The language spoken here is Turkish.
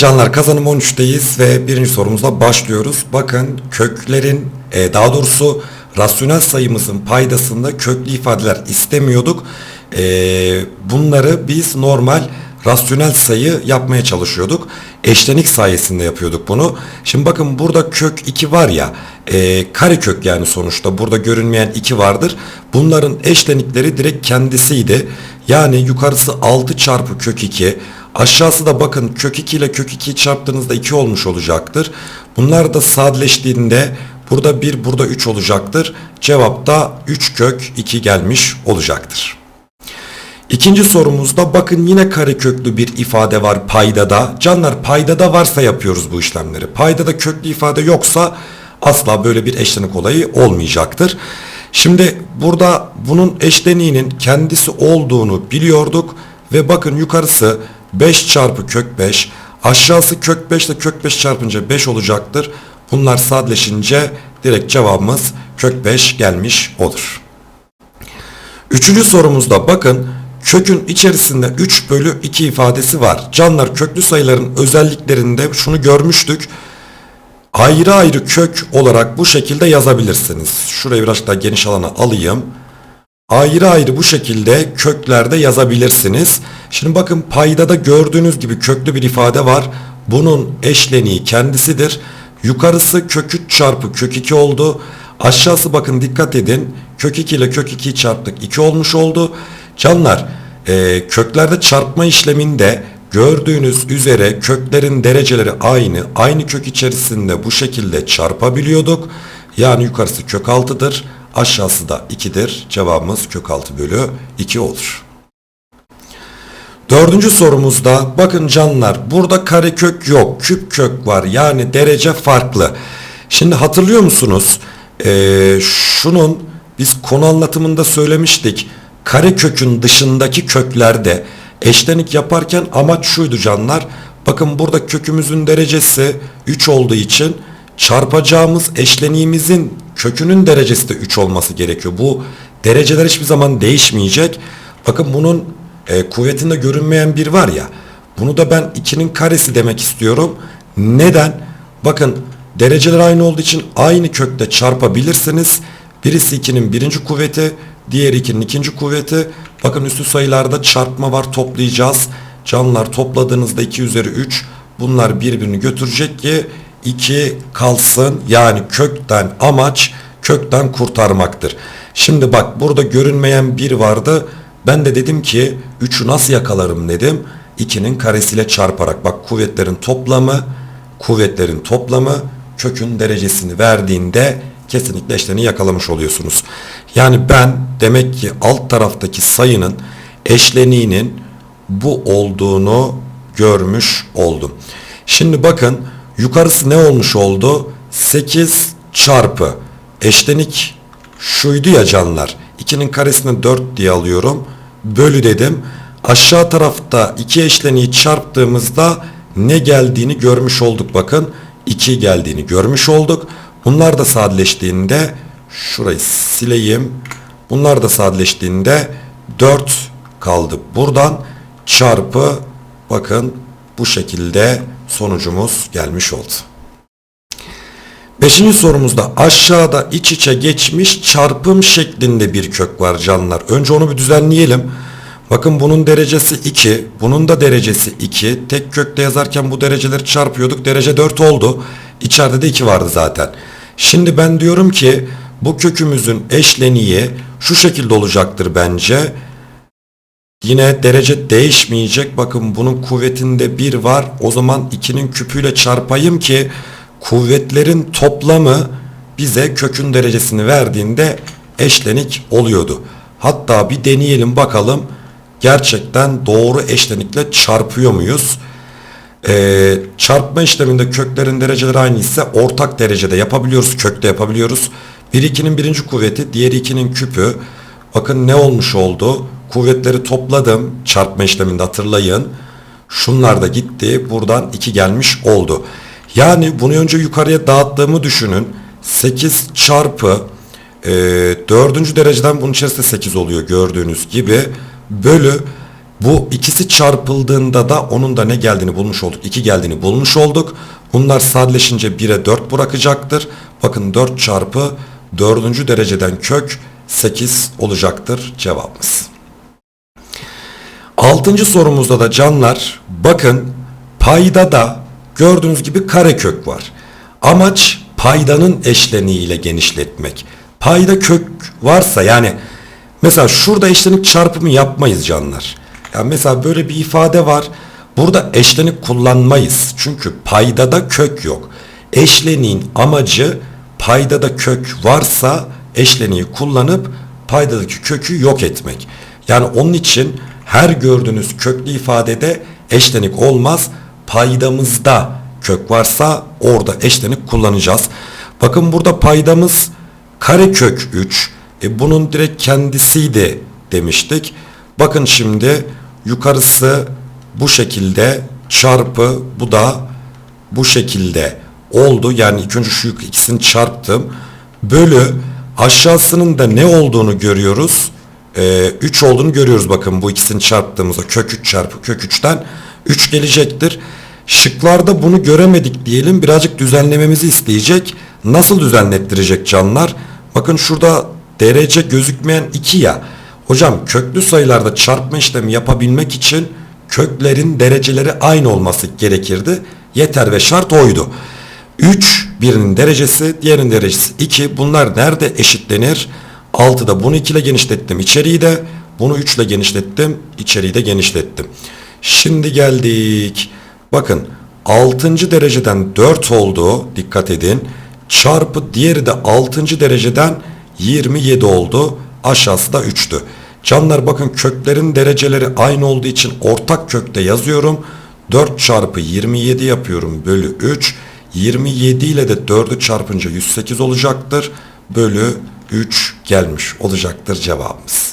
canlar kazanım 13'teyiz ve birinci sorumuzla başlıyoruz. Bakın köklerin e, daha doğrusu rasyonel sayımızın paydasında köklü ifadeler istemiyorduk. E, bunları biz normal rasyonel sayı yapmaya çalışıyorduk. Eşlenik sayesinde yapıyorduk bunu. Şimdi bakın burada kök 2 var ya e, kare kök yani sonuçta burada görünmeyen 2 vardır. Bunların eşlenikleri direkt kendisiydi. Yani yukarısı 6 çarpı kök 2 Aşağısı da bakın kök 2 ile kök 2'yi çarptığınızda 2 olmuş olacaktır. Bunlar da sadeleştiğinde burada 1 burada 3 olacaktır. Cevap da 3 kök 2 gelmiş olacaktır. İkinci sorumuzda bakın yine kareköklü bir ifade var paydada. Canlar paydada varsa yapıyoruz bu işlemleri. Paydada köklü ifade yoksa asla böyle bir eşlenik olayı olmayacaktır. Şimdi burada bunun eşleniğinin kendisi olduğunu biliyorduk ve bakın yukarısı 5 çarpı kök 5 aşağısı kök 5 ile kök 5 çarpınca 5 olacaktır. Bunlar sadeleşince direkt cevabımız kök 5 gelmiş olur. Üçüncü sorumuzda bakın kökün içerisinde 3 bölü 2 ifadesi var. Canlar köklü sayıların özelliklerinde şunu görmüştük. Ayrı ayrı kök olarak bu şekilde yazabilirsiniz. Şurayı biraz daha geniş alana alayım. Ayrı ayrı bu şekilde köklerde yazabilirsiniz. Şimdi bakın paydada gördüğünüz gibi köklü bir ifade var. Bunun eşleniği kendisidir. Yukarısı kök 3 çarpı kök 2 oldu. Aşağısı bakın dikkat edin. Kök 2 ile kök 2'yi çarptık 2 olmuş oldu. Canlar e, köklerde çarpma işleminde gördüğünüz üzere köklerin dereceleri aynı. Aynı kök içerisinde bu şekilde çarpabiliyorduk. Yani yukarısı kök 6'dır. Aşağısı da 2'dir. Cevabımız kök 6 bölü 2 olur. Dördüncü sorumuzda bakın canlar burada karekök yok küp kök var yani derece farklı. Şimdi hatırlıyor musunuz ee, şunun biz konu anlatımında söylemiştik karekökün dışındaki köklerde eşlenik yaparken amaç şuydu canlar. Bakın burada kökümüzün derecesi 3 olduğu için çarpacağımız eşleniğimizin kökünün derecesi de 3 olması gerekiyor. Bu dereceler hiçbir zaman değişmeyecek. Bakın bunun e, kuvvetinde görünmeyen bir var ya. Bunu da ben 2'nin karesi demek istiyorum. Neden? Bakın dereceler aynı olduğu için aynı kökte çarpabilirsiniz. Birisi 2'nin birinci kuvveti, diğer 2'nin ikinci kuvveti. Bakın üstü sayılarda çarpma var toplayacağız. Canlar topladığınızda 2 üzeri 3 bunlar birbirini götürecek ki 2 kalsın. Yani kökten amaç kökten kurtarmaktır. Şimdi bak burada görünmeyen bir vardı. Ben de dedim ki 3'ü nasıl yakalarım dedim. 2'nin karesiyle çarparak bak kuvvetlerin toplamı kuvvetlerin toplamı kökün derecesini verdiğinde kesinlikle eşleni yakalamış oluyorsunuz. Yani ben demek ki alt taraftaki sayının eşleniğinin bu olduğunu görmüş oldum. Şimdi bakın yukarısı ne olmuş oldu? 8 çarpı eşlenik şuydu ya canlar. 2'nin karesini 4 diye alıyorum. Bölü dedim. Aşağı tarafta iki eşleniği çarptığımızda ne geldiğini görmüş olduk bakın. 2 geldiğini görmüş olduk. Bunlar da sadeleştiğinde şurayı sileyim. Bunlar da sadeleştiğinde 4 kaldı. Buradan çarpı bakın bu şekilde sonucumuz gelmiş oldu. Beşinci sorumuzda aşağıda iç içe geçmiş çarpım şeklinde bir kök var canlar. Önce onu bir düzenleyelim. Bakın bunun derecesi 2, bunun da derecesi 2. Tek kökte yazarken bu dereceleri çarpıyorduk. Derece 4 oldu. İçeride de 2 vardı zaten. Şimdi ben diyorum ki bu kökümüzün eşleniği şu şekilde olacaktır bence. Yine derece değişmeyecek. Bakın bunun kuvvetinde 1 var. O zaman 2'nin küpüyle çarpayım ki kuvvetlerin toplamı bize kökün derecesini verdiğinde eşlenik oluyordu. Hatta bir deneyelim bakalım gerçekten doğru eşlenikle çarpıyor muyuz? Ee, çarpma işleminde köklerin dereceleri aynı ise ortak derecede yapabiliyoruz. Kökte yapabiliyoruz. 1 2'nin birinci kuvveti diğer 2'nin küpü. Bakın ne olmuş oldu? Kuvvetleri topladım çarpma işleminde hatırlayın. Şunlar da gitti. Buradan 2 gelmiş oldu. Yani bunu önce yukarıya dağıttığımı düşünün. 8 çarpı e, 4. dereceden bunun içerisinde 8 oluyor gördüğünüz gibi. Bölü Bu ikisi çarpıldığında da onun da ne geldiğini bulmuş olduk. 2 geldiğini bulmuş olduk. Bunlar sadeleşince 1'e 4 bırakacaktır. Bakın 4 çarpı 4. dereceden kök 8 olacaktır cevabımız. Altıncı sorumuzda da canlar bakın payda da gördüğünüz gibi karekök var. Amaç paydanın eşleniğiyle genişletmek. Payda kök varsa yani mesela şurada eşlenik çarpımı yapmayız canlar. Yani mesela böyle bir ifade var. Burada eşlenik kullanmayız. Çünkü paydada kök yok. Eşleniğin amacı paydada kök varsa eşleniği kullanıp paydadaki kökü yok etmek. Yani onun için her gördüğünüz köklü ifadede eşlenik olmaz. Paydamızda kök varsa orada eşlenik kullanacağız. Bakın burada paydamız karekök 3. E bunun direkt kendisiydi demiştik. Bakın şimdi yukarısı bu şekilde çarpı bu da bu şekilde oldu. Yani ilk önce şu ikisini çarptım. Bölü aşağısının da ne olduğunu görüyoruz. 3 olduğunu görüyoruz bakın bu ikisini çarptığımızda kök 3 çarpı kök 3'ten 3 gelecektir. Şıklarda bunu göremedik diyelim birazcık düzenlememizi isteyecek. Nasıl düzenlettirecek canlar? Bakın şurada derece gözükmeyen 2 ya. Hocam köklü sayılarda çarpma işlemi yapabilmek için köklerin dereceleri aynı olması gerekirdi. Yeter ve şart oydu. 3 birinin derecesi, diğerinin derecesi 2. Bunlar nerede eşitlenir? 6'da bunu 2 ile genişlettim içeriği de. Bunu 3 ile genişlettim. içeriği de genişlettim. Şimdi geldik. Bakın 6. dereceden 4 oldu. Dikkat edin. Çarpı diğeri de 6. dereceden 27 oldu. Aşağısı da 3'tü. Canlar bakın köklerin dereceleri aynı olduğu için ortak kökte yazıyorum. 4 çarpı 27 yapıyorum bölü 3. 27 ile de 4'ü çarpınca 108 olacaktır. Bölü 3 gelmiş olacaktır cevabımız.